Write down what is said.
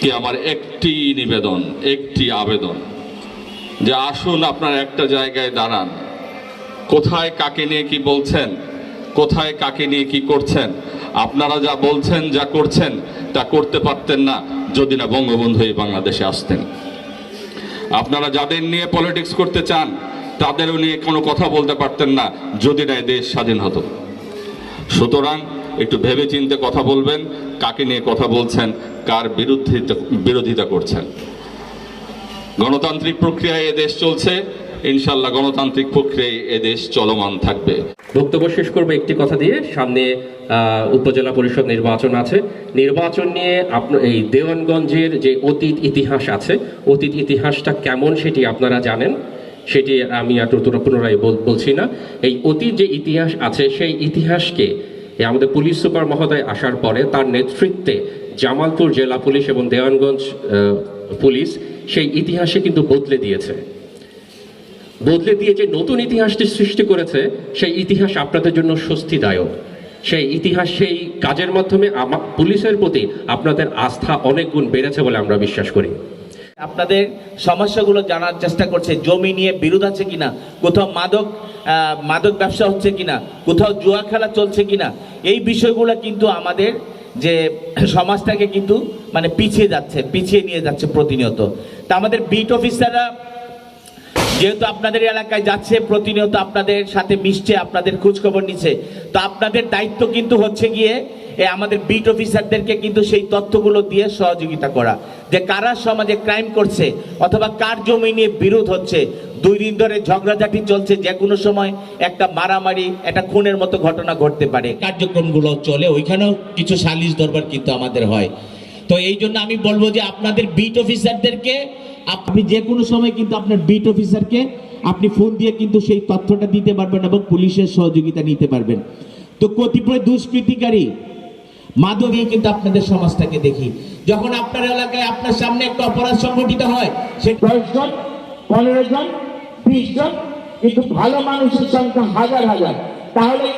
কি আমার একটি নিবেদন, একটি আবেদন যে আসুন আপনার একটা জায়গায় দাঁড়ান। কোথায় কাকে নিয়ে কি বলছেন, কোথায় কাকে নিয়ে কি করছেন, আপনারা যা বলছেন, যা করছেন, তা করতে পারতেন না যদি না বঙ্গবন্ধু এই বাংলাদেশে আসতেন। আপনারা যাদের নিয়ে পলিটিক্স করতে চান, তাদেরও নিয়ে কোনো কথা বলতে পারতেন না যদি না দেশ স্বাধীন হতো। সুতরাং একটু ভেবে চিন্তে কথা বলবেন, কাকে নিয়ে কথা বলছেন, কার বিরুদ্ধে বিরোধিতা করছেন। গণতান্ত্রিক প্রক্রিয়ায় দেশ চলছে ইনশাল্লাহ গণতান্ত্রিক প্রক্রিয়ায় এ দেশ চলমান থাকবে। বক্তব্য শেষ করব একটি কথা দিয়ে, সামনে উপজেলা পরিষদ নির্বাচন আছে। নির্বাচন নিয়ে আপনার এই দেওয়ানগঞ্জের যে অতীত ইতিহাস আছে, অতীত ইতিহাসটা কেমন সেটি আপনারা জানেন, সেটি আমি আর পুনরায় বলছি না। এই অতীত যে ইতিহাস আছে, সেই ইতিহাসকে আমাদের পুলিশ সুপার মহোদয় আসার পরে তার নেতৃত্বে জামালপুর জেলা পুলিশ এবং দেওয়ানগঞ্জ পুলিশ সেই ইতিহাসে কিন্তু বদলে দিয়েছে। বদলে দিয়ে যে নতুন ইতিহাসটি সৃষ্টি করেছে, সেই ইতিহাস আপনাদের জন্য স্বস্তিদায়ক। সেই ইতিহাস সেই কাজের মাধ্যমে পুলিশের প্রতি আপনাদের আস্থা অনেক গুণ বেড়েছে বলে আমরা বিশ্বাস করি। আপনাদের সমস্যাগুলো জানার চেষ্টা করছে। জমি নিয়ে বিরোধ আছে কিনা? কোথাও মাদক মাদক ব্যবসা হচ্ছে কিনা? কোথাও জুয়া খেলা চলছে কিনা? এই বিষয়গুলো কিন্তু আমাদের যে সমাজটাকে কিন্তু মানে পিছিয়ে যাচ্ছে, পিছিয়ে নিয়ে যাচ্ছে প্রতিনিয়ত। তা আমাদের বিট অফিসাররা যেহেতু আপনাদের এলাকায় যাচ্ছে, প্রতিনিয়ত আপনাদের সাথে মিশছে, আপনাদের খোঁজখবর নিচ্ছে। তো আপনাদের দায়িত্ব কিন্তু হচ্ছে গিয়ে আমাদের বিট অফিসারদেরকে কিন্তু সেই তথ্যগুলো দিয়ে সহযোগিতা করা। যে কারা সমাজে ক্রাইম করছে অথবা কার জমি নিয়ে বিরোধ হচ্ছে, দুই দিন ধরে ঝগড়াঝাটি চলছে, যে কোনো সময় একটা মারামারি, একটা খুনের মতো ঘটনা ঘটতে পারে। কার্যক্রমগুলো চলে, ওইখানেও কিছু সালিশ দরবার কিন্তু আমাদের হয়। তো এই জন্য আমি বলব যে আপনাদের বিট অফিসারদেরকে আপনি যে কোনো সময় কিন্তু আপনার বিট অফিসারকে আপনি ফোন দিয়ে কিন্তু সেই তথ্যটা দিতে পারবেন এবং পুলিশের সহযোগিতা নিতে পারবেন। তো কতিপয় দুষ্কৃতিকারী মাদকই কিন্তু আপনাদের সমাজটাকে দেখি। যখন আপনার এলাকায় আপনার সামনে একটা অপরাধ সংগঠিত হয়, সে দশজন পনেরো জন, বিশ জন, কিন্তু ভালো মানুষের সংখ্যা হাজার হাজার। তাহলে